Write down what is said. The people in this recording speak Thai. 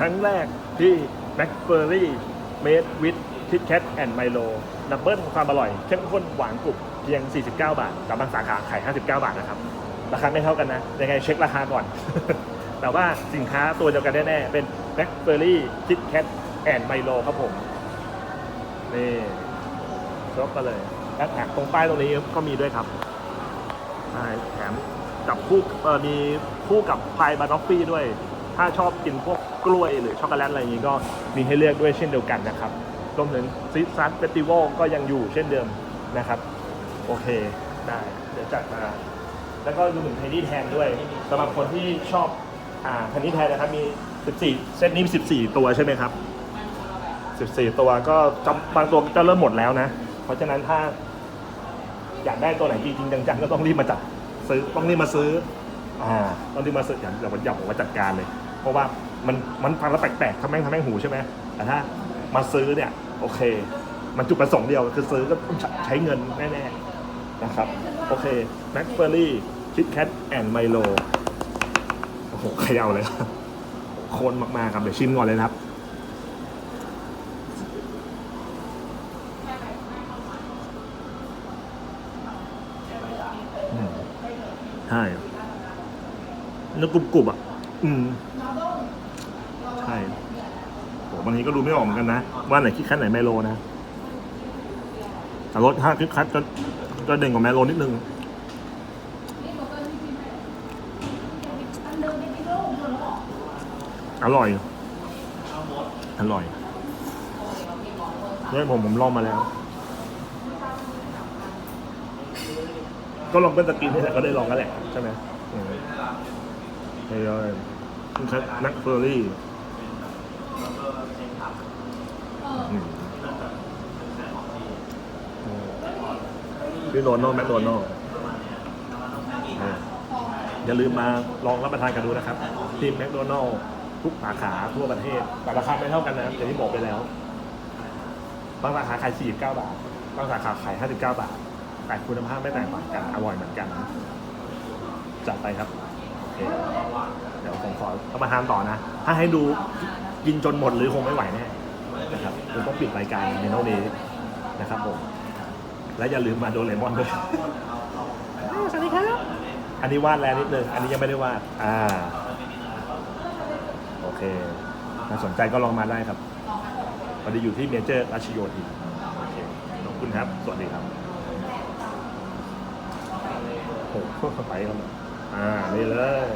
ครั้งแรกที่แบ็คเฟอร์รี่เมดวิดคิดแคทแอนด์ไมโลดับเบิลความอร่อยเข้มข้นหวานกรุบเพียง 49 บาทแต่บางสาขาขาย 59 บาทนะครับ ราคาไม่เท่ากันนะ ยังไงเช็คราคาก่อน แต่ว่าสินค้าตัวเดียวกันแน่ๆ เป็นแบ็คเฟอร์รี่คิดแคทแอนด์ไมโลครับผม นี่ครบกันเลยและแถมตรงป้ายตรงนี้ก็มีด้วยครับใช่แถมกับคู่มีคู่กับพายบานอฟฟี่ด้วย ถ้าชอบกินพวก กล้วยหรือช็อกโกแลตอะไรอย่างนี้ก็มีให้เลือกด้วยเช่นเดียวกันนะครับรวมถึงซีซัสเฟสติวัลก็ยังอยู่เช่นเดิมนะครับ โอเคได้เดี๋ยวจัดมา แล้วก็ดูเหมือนไทนี่แทนด้วยสำหรับคนที่ชอบอ่าไทนี่แทนนะครับมี 14 เซตนี้มี14 ตัวใช่ไหมครับ14 ตัวก็บางตัวก็เริ่มหมดแล้วนะ เพราะฉะนั้นถ้าอยากได้ตัวไหนจริงจังๆก็ต้องรีบมาจัดซื้อต้องรีบมาซื้ออ่าต้องรีบมาซื้ออย่างอย่าอย่าบอกว่าจัดการเลย เพราะว่า มันมันฟังแล้วแปลกๆทำแม่งทำแม่งหูใช่ไหมแต่ถ้ามาซื้อเนี่ยโอเค มันจุดประสงค์เดียวคือซื้อก็ต้องใช้เงินแน่ๆนะครับ โอเคแม็กเฟอรี่คิดแคทแอนด์ไมโลโอ้โหขย่าเลยครับโคนมากๆครับเดี๋ยวชิมก่อนเลยนะครับใช่เนื้อกรุบกรุบๆอะ อืม บางทีก็รู้ไม่ออกเหมือนกันนะว่าไหนคิดคัดไหนไมโลนะแต่รสชาติคิดคัดจะจะเด่นกว่าไมโลนิดนึงอร่อย อร่อยเนี่ยผมผมลองมาแล้ว ก็ลองเป็นตะกินนี่แหละก็ได้ลองกันแหละใช่ไหมอืมนี่เลยคุณคักเฟอร์รี่ อืมพี่โรนัลแมคโดนัลอย่าลืมมาลองรับประทานกันดูนะครับ ที่แมคโดนัลทุกสาขาทั่วประเทศ แต่ราคาไม่เท่ากันนะครับอย่างที่บอกไปแล้ว บางสาขาขาย 49 บาท บางสาขาขาย 59 บาท แต่คุณภาพไม่แตกต่างกัน อร่อยเหมือนกัน จัดไปครับ โอเค เดี๋ยวผมขอรับประทานต่อนะ ถ้าให้ดู กินจนหมดหรือคงไม่ไหวแน่นะครับผมต้องปิดรายการในโน้นี้นะครับผม และอย่าลืมมาโดเรมอนด้วย สวัสดีครับ อันนี้วาดแล้วนิดนึง อันนี้ยังไม่ได้วาด อ่า โอเคถ้าสนใจก็ลองมาได้ครับพอดีอยู่ที่เมเจอร์ราชโยธินโอเค ขอบคุณครับ สวัสดีครับโอ้โหไปครับอ่า นี่เลย